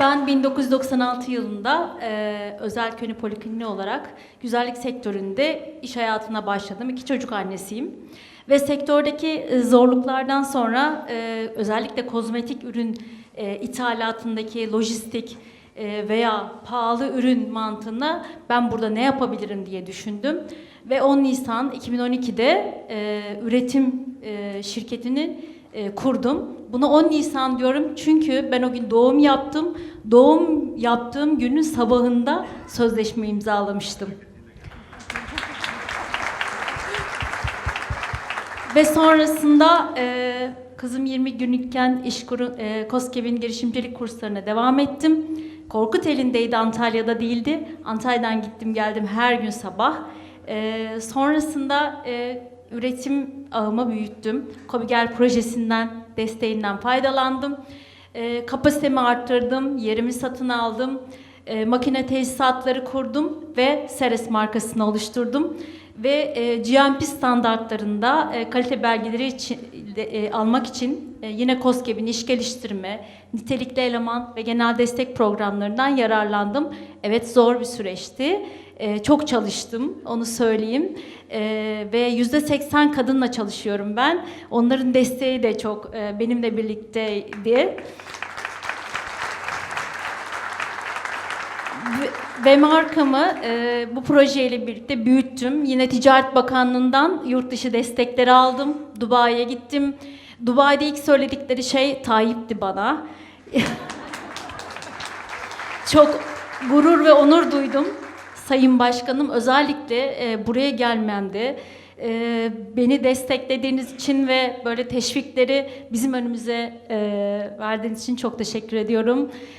Ben 1996 yılında e, özel köni polikliniği olarak güzellik sektöründe iş hayatına başladım. İki çocuk annesiyim. Ve sektördeki e, zorluklardan sonra e, özellikle kozmetik ürün e, ithalatındaki lojistik e, veya pahalı ürün mantığına ben burada ne yapabilirim diye düşündüm. Ve 10 Nisan 2012'de e, üretim e, şirketini e, kurdum. Buna 10 Nisan diyorum çünkü ben o gün doğum yaptım. Doğum yaptığım günün sabahında sözleşme imzalamıştım. Ve sonrasında e, kızım 20 günlükken iş kuru, e, KOSGEB'in girişimcilik kurslarına devam ettim. Korkut elindeydi Antalya'da değildi. Antalya'dan gittim geldim her gün sabah. E, sonrasında e, üretim ağımı büyüttüm. Kobigel projesinden, desteğinden faydalandım. E, kapasitemi arttırdım, yerimi satın aldım. E, makine tesisatları kurdum ve Seres markasını oluşturdum ve e, GMP standartlarında e, kalite belgeleri için de, e, almak için e, yine KOSGEB'in iş geliştirme, nitelikli eleman ve genel destek programlarından yararlandım. Evet zor bir süreçti. E, çok çalıştım, onu söyleyeyim. E, ve yüzde seksen kadınla çalışıyorum ben. Onların desteği de çok e, benimle birlikteydi. Ve, ve markamı e, bu projeyle birlikte büyüttüm. Yine Ticaret Bakanlığı'ndan yurt dışı destekleri aldım. Dubai'ye gittim. Dubai'de ilk söyledikleri şey Tayyip'ti bana. Çok gurur ve onur duydum. Sayın Başkanım özellikle e, buraya gelmemde e, beni desteklediğiniz için ve böyle teşvikleri bizim önümüze e, verdiğiniz için çok teşekkür ediyorum.